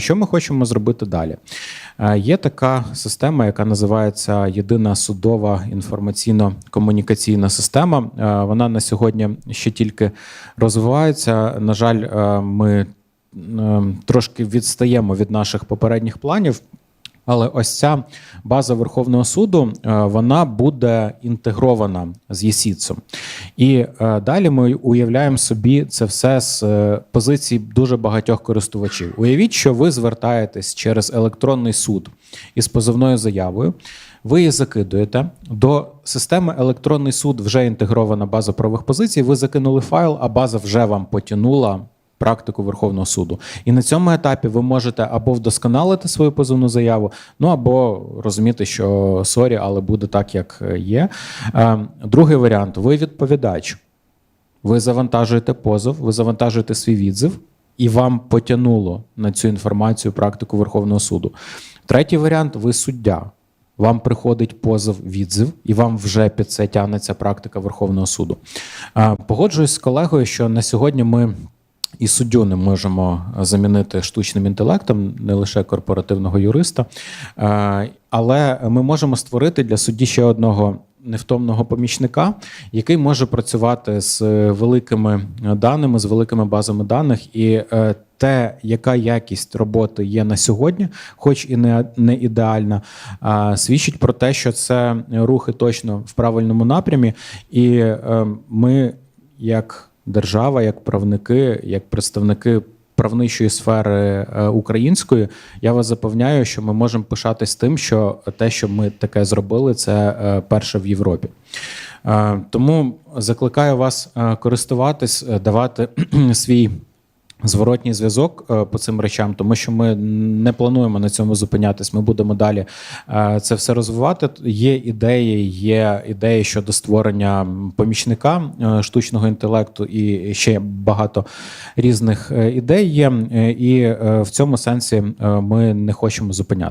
Що ми хочемо зробити далі? Е, Є така система, яка називається Єдина судова інформаційно-комунікаційна система. Е, Вона на сьогодні ще тільки розвивається. На жаль, е, ми трошки відстаємо від наших попередніх планів. Але ось ця база Верховного суду е, вона буде інтегрована з ЄСІЦом. І е, далі ми уявляємо собі це все з е, позиції дуже багатьох користувачів. Уявіть, що ви звертаєтесь через електронний суд із позовною заявою. Ви її закидуєте до системи електронний суд вже інтегрована база правових позицій. Ви закинули файл, а база вже вам потягнула практику Верховного суду. І на цьому етапі ви можете або вдосконалити свою позовну заяву, ну або розуміти, що сорі, але буде так, як є. Е, Другий варіант: ви відповідач. Ви завантажуєте позов, ви завантажуєте свій відзив, і вам потягнуло на цю інформацію практику Верховного суду. Третій варіант ви суддя. Вам приходить позов відзив, і вам вже під це тягнеться практика Верховного суду. Е, Погоджуюсь з колегою, що на сьогодні ми і суддю не можемо замінити штучним інтелектом, не лише корпоративного юриста, Е, але ми можемо створити для судді ще одного невтомного помічника, який може працювати з великими даними, з великими базами даних, і е, те, яка якість роботи є на сьогодні, хоч і не, не ідеальна, свідчить про те, що це рухи точно в правильному напрямі, і е, ми, як держава, як правники, як представники правничої сфери е, української, я вас запевняю, що ми можемо пишатись тим, що те, що ми таке зробили, це е, перше в Європі. Е, Тому закликаю вас користуватись, давати свій. Зворотній зв'язок е, по цим речам, тому що ми не плануємо на цьому зупинятись. Ми будемо далі е, це все розвивати. Є ідеї, є ідеї щодо створення помічника е, штучного інтелекту, і ще багато різних ідей є. І в цьому сенсі ми не хочемо зупинятись.